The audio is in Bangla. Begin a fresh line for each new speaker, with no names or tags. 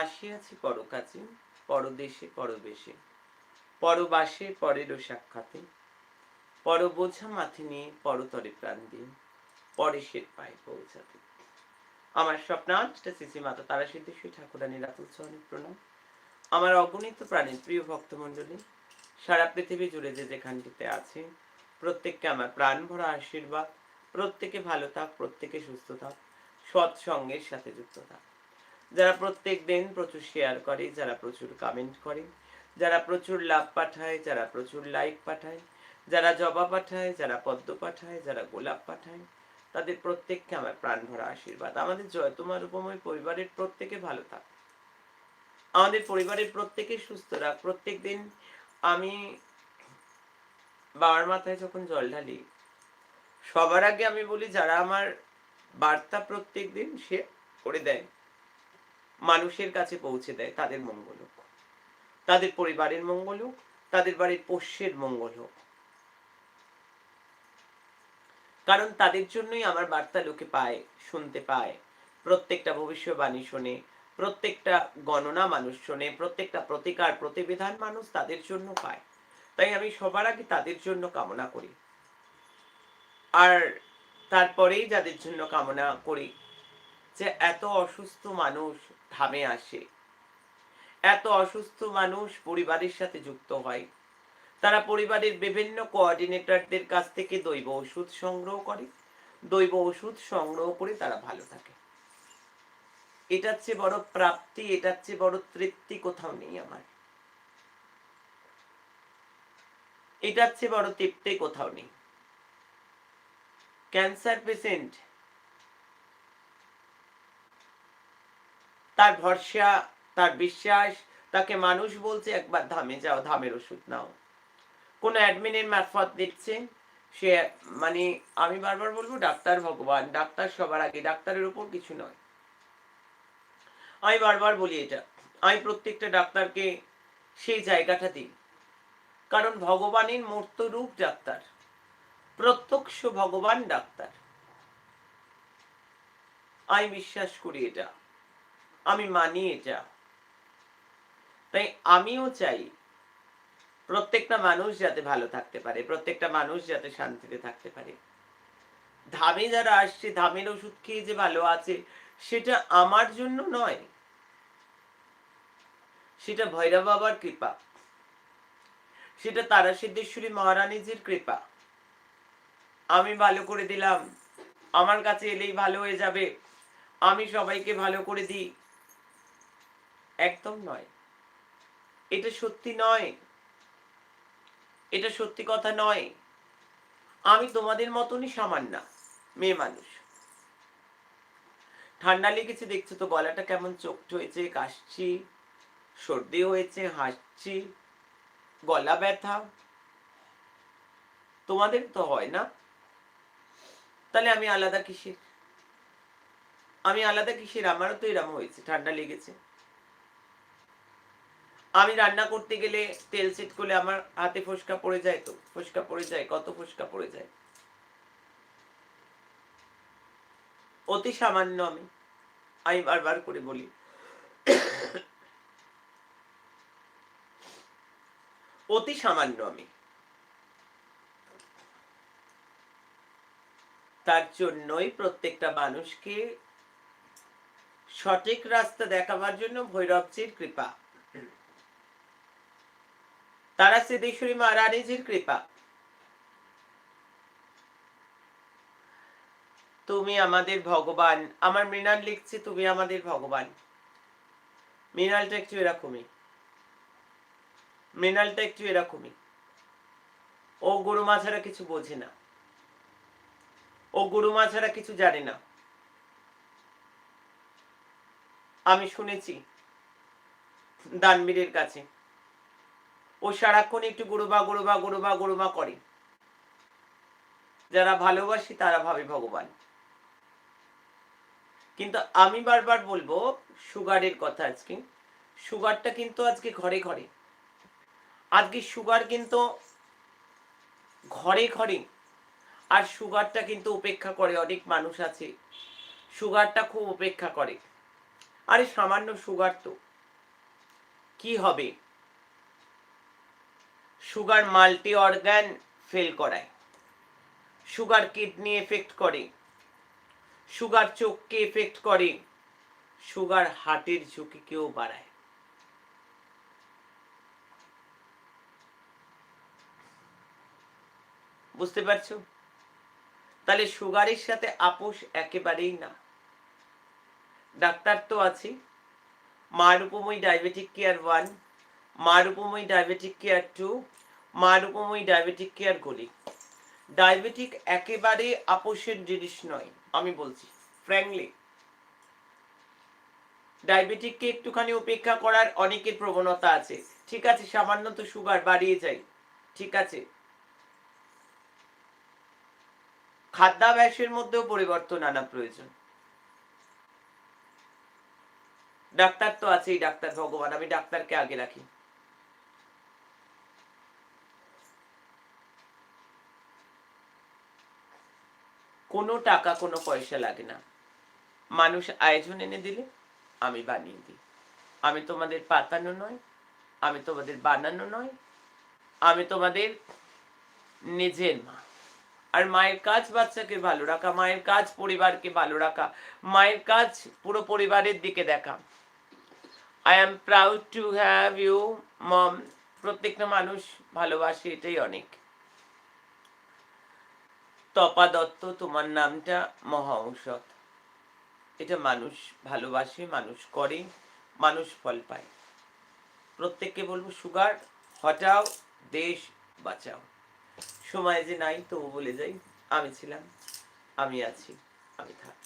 আসিয়াছি পরকাছে পরদেশে, পরবেশে। পরবাসে পরেরও সাক্ষাতে। পর বোঝা মাথে নিয়ে পরতরে প্রাণ দিয়ে পরেশের পায়ে পৌঁছাতে। আমার স্বপ্নাঞ্চটা শ্রী মাতা তারা সিদ্ধেশ্বরী ঠাকুরানীর রাতুল চরণে প্রণাম। আমার অগণিত প্রাণের প্রিয় ভক্তমণ্ডলী, সারা পৃথিবী জুড়ে যে যেখানটিতে আছে, প্রত্যেককে আমার প্রাণ ভরা আশীর্বাদ, প্রত্যেকে ভালো থাক, প্রত্যেকে সুস্থ থাক, সৎসঙ্গের সাথে যুক্ত থাক। যারা প্রত্যেক দিন প্রচুর শেয়ার করে, যারা প্রচুর কমেন্ট করে, যারা প্রচুর লাভ পাঠায়, যারা প্রচুর লাইক পাঠায়, যারা জবা পাঠায়, যারা পদ্ম পাঠায়, যারা গোলাপ পাঠায়, তাদের প্রত্যেককে আমার প্রাণ ভরা আশীর্বাদ। আমাদের জয়তুমার উপময় পরিবারের প্রত্যেকে ভালো থাক। আমাদের পরিবারের প্রত্যেকে সুস্থ রাখ। প্রত্যেক দিন আমি বাবার মাথায় যখন জল ঢালি, সবার আগে আমি বলি, যারা আমার বার্তা প্রত্যেক দিন সে করে দেয় মানুষের কাছে পৌঁছে দেয় তাদের মঙ্গল হোক। তাদের পরিবারের মঙ্গল হোক, তাদের বাড়ির পোষ্যের মঙ্গল হোক। কারণ তাদের জন্যই আমার বার্তা লোকে পায়, শুনতে পায়। প্রত্যেকটা ভবিষ্যবাণী শোনে, প্রত্যেকটা গণনা মানুষ শোনে, প্রত্যেকটা প্রতিকার প্রতিবিধান মানুষ তাদের জন্য পায়। তাই আমি সবার আগে তাদের জন্য কামনা করি। আর তারপরেই যাদের জন্য কামনা করি যে এত অসুস্থ মানুষ ধামে আসে। এত অসুস্থ মানুষ পরিবারের সাথে যুক্ত হয়। তারা পরিবারের বিভিন্ন কোঅর্ডিনেটরদের কাছ থেকে দৈব ওষুধ সংগ্রহ করে। দৈব ওষুধ সংগ্রহ করে তারা ভালো থাকে। এটার চেয়ে বড় প্রাপ্তি, এটার চেয়ে বড় তৃপ্তি কোথাও নেই আমার। এটার চেয়ে বড় তৃপ্তি কোথাও নেই। ক্যান্সার পেশেন্ট তার ভরসা, তার বিশ্বাস, তাকে মানুষ বলছে, একবার ধামে যাও, ধামের ওষুধ নাও। কোন অ্যাডমিনের মারফত দিচ্ছে, সে মানে আমি বারবার বলব, ডাক্তার ভগবান, ডাক্তার সবার আগে, ডাক্তারের উপর কিছু নয়। আমি বারবার বলি এটা, আমি প্রত্যেকটা ডাক্তারকে সেই জায়গাটা দিই। কারণ ভগবানের মূর্ত রূপ ডাক্তার, প্রত্যক্ষ ভগবান ডাক্তার। আমি বিশ্বাস করি এটা। আমি মানি এটা। তাই আমিও চাই প্রত্যেকটা মানুষ যাতে ভালো থাকতে পারে, প্রত্যেকটা মানুষ যাতে শান্তিতে থাকতে পারে। ধামে যারা আসছে, ধামের ওষুধ খেয়ে যে ভালো আছে, সেটা আমার জন্য নয়। সেটা ভৈরব বাবার কৃপা। সেটা তারা সিদ্ধেশ্বরী মহারানীজির কৃপা। আমি ভালো করে দিলাম। আমার কাছে এলেই ভালো হয়ে যাবে। আমি সবাইকে ভালো করে দিই। একদম নয়। এটা সত্যি নয়। এটা সত্যি কথা নয়। আমি তোমাদের মতনই সামান্য মেয়ে মানুষ। ঠান্ডা লেগেছে, দেখছ তো গলাটা কেমন চোখট হয়েছে, কাশছি, সর্দি হয়েছে, হাসছি, গলা ব্যথা। তোমাদের তো হয় না? তাহলে আমি আলাদা কিসের? আমি আলাদা কিসের? আমারও তো এরম হয়েছে, ঠান্ডা লেগেছে। আমি রান্না করতে গেলে তেল সেট করলে আমার হাতে ফোসকা পড়ে যায় তো, ফোসকা পড়ে যায়, কত ফোসকা পড়ে যায়? অতি সামান্য আমি আমি বারবার করে বলি। অতি সামান্য আমি। তার জন্যই প্রত্যেকটা মানুষকে সঠিক রাস্তা দেখাবার জন্য ভৈরবজির কৃপা। তারা সিদ্ধেশ্বরী মহারানীজির কৃপা। তুমি আমাদের ভগবান। আমার মৃণাল লিখছে, তুমি আমাদের ভগবান। মৃণালটা একটু এরকমই। মৃণালটা একটু এরকমই। ও গুরুমা ছাড়া কিছু বোঝে না। ও গুরুমা ছাড়া কিছু জানে না। আমি শুনেছি দানবীরের কাছে। ও সারাক্ষণ একটু গুরুবা গুরুবা গুরুবা গুরুমা করে। যারা ভালোবাসি তারা ভাবে ভগবান। কিন্তু আমি বারবার বলব, সুগারের কথা আজকে। সুগারটা কিন্তু আজকে ঘরে ঘরে। আজকে সুগার কিন্তু ঘরে ঘরে। আর সুগারটা কিন্তু উপেক্ষা করে অনেক মানুষ আছে। সুগারটা খুব উপেক্ষা করে। আরে সামান্য সুগার তো। কি হবে? সুগার মাল্টি অর্গান ফেল করায়। সুগার কিডনি এফেক্ট করে। সুগার চোখকে এফেক্ট করে। সুগার হার্টের ঝুঁকিকেও বাড়ায়। বুঝতে পারছ? তাহলে সুগারের সাথে আপোষ একেবারেই না। ডাক্তার তো আছে মা রূপময়ী ডায়াবেটিক কেয়ার ওয়ান মা রূপময়ী ডায়াবেটিক কেয়ার টু মা রূপময়ী ডায়াবেটিক কেয়ার গলি। ডায়াবেটিক একেবারে আপোষের জিনিস নয়, আমি বলছি ফ্র্যাঙ্কলি ডায়াবেটিককে একটুখানি উপেক্ষা করার অনেকের প্রবণতা আছে। ঠিক আছে, সামান্য তো সুগার বাড়িয়ে যাই ঠিক আছে। খাদ্যাভ্যাসের মধ্যেও পরিবর্তন আনা প্রয়োজন। ডাক্তার তো আছেই, ডাক্তার ভগবান, আমি ডাক্তারকে আগে রাখি। কোনো টাকা, কোনো পয়সা লাগে না। মানুষ আয়োজন এনে দিলে আমি বানিয়ে দিই। আমি তোমাদের পাতানো নয়, আমি তোমাদের বানানো নয়, আমি তোমাদের নিজের মা। আর মায়ের কাজ বাচ্চাকে ভালো রাখা, মায়ের কাজ পরিবারকে ভালো রাখা, মায়ের কাজ পুরো পরিবারের দিকে দেখা। I am proud to have you mom প্রত্যেকটা মানুষ ভালোবাসে, এটাই অনেক। তপা দত্ত তোমার নামটা মহা ঔষধ এটা মানুষ ভালোবাসে, মানুষ করে, মানুষ ফল পায়। প্রত্যেককে বলব, সুগার, হটাও, দেশ বাঁচাও। সময় যে নাই, তবু বলে যাই, আমি ছিলাম, আমি আছি, আমি থাকব